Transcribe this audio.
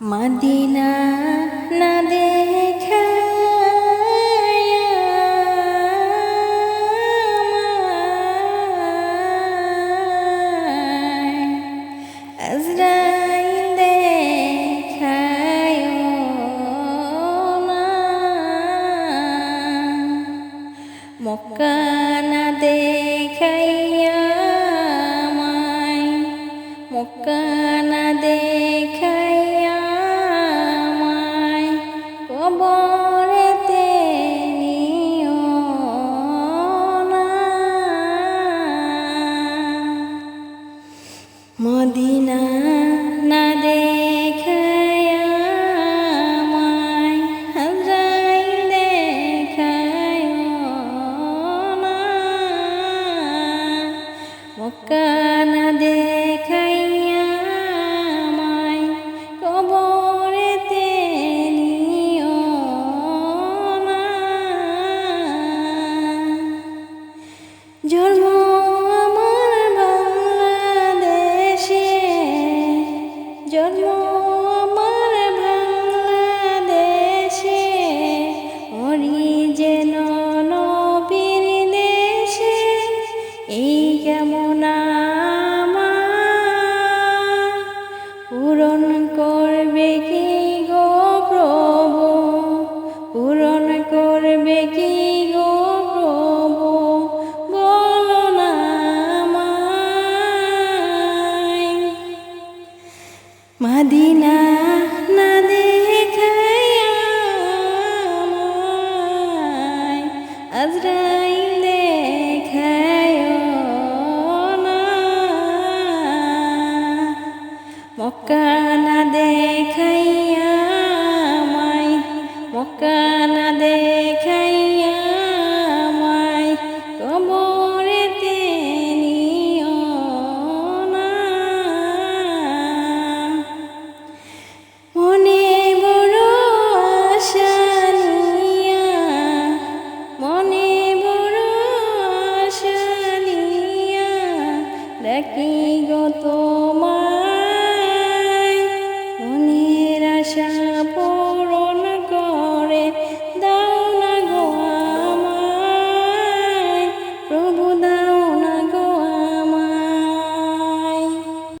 Medina না দেখায় আজরাইল দেখায় না মক্কা না দেখাইয়া মাই মক্কা মদিনা না দেখায়া হাজরাইল দেখায় মক্কা না দেখাইয়া মদিনা না দেখায়া আমায়, আজরাইল দেখায় না। মক্কা না দেখাইয়া মাই মক্কা না দেখাই